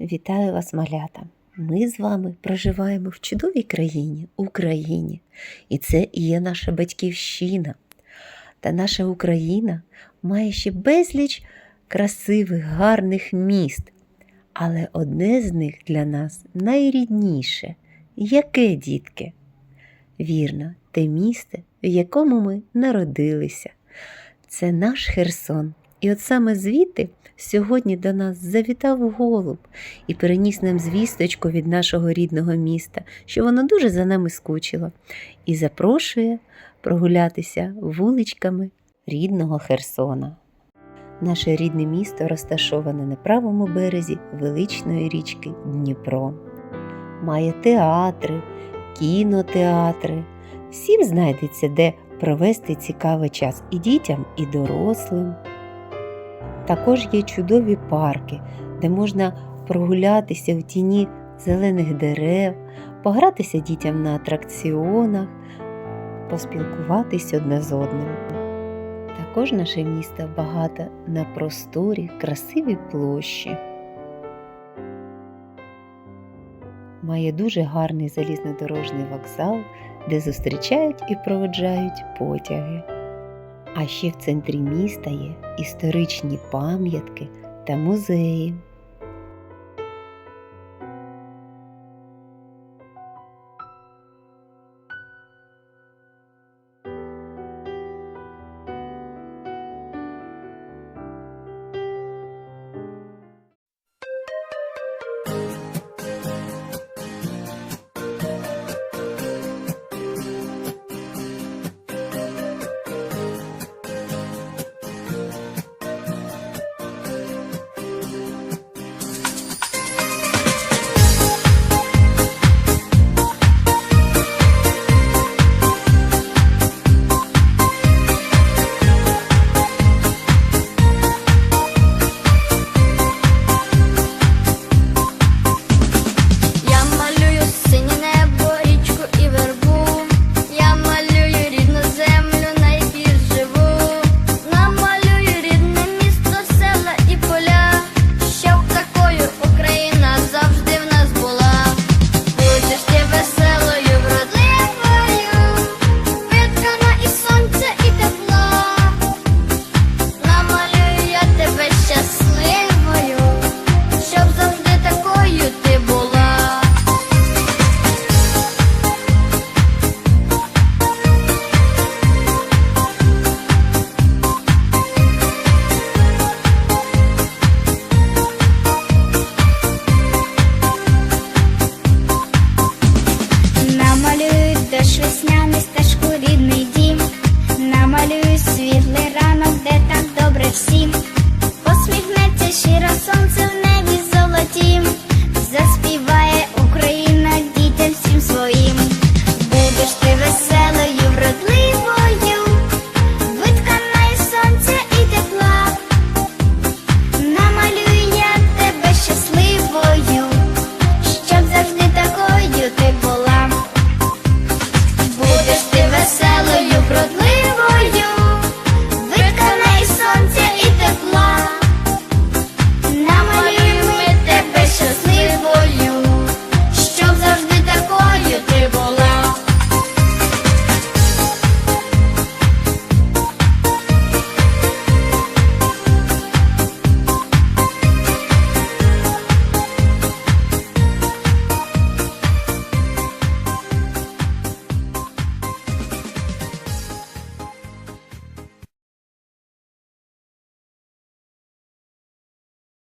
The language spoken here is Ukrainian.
Вітаю вас, малята! Ми з вами проживаємо в чудовій країні, Україні. І це і є наша батьківщина. Та наша Україна має ще безліч красивих, гарних міст. Але одне з них для нас найрідніше. Яке, дітки? Вірно, те місце, в якому ми народилися. Це наш Херсон. І от саме звідти сьогодні до нас завітав голуб і переніс нам звісточку від нашого рідного міста, що воно дуже за нами скучило, і запрошує прогулятися вуличками рідного Херсона. Наше рідне місто розташоване на правому березі величної річки Дніпро. Має театри, кінотеатри. Всім знайдеться, де провести цікавий час і дітям, і дорослим. Також є чудові парки, де можна прогулятися в тіні зелених дерев, погратися дітям на атракціонах, поспілкуватись одне з одним. Також наше місто багато на просторі, красиві площі. Має дуже гарний залізнодорожний вокзал, де зустрічають і проведжають потяги. А ще в центрі міста є історичні пам'ятки та музеї.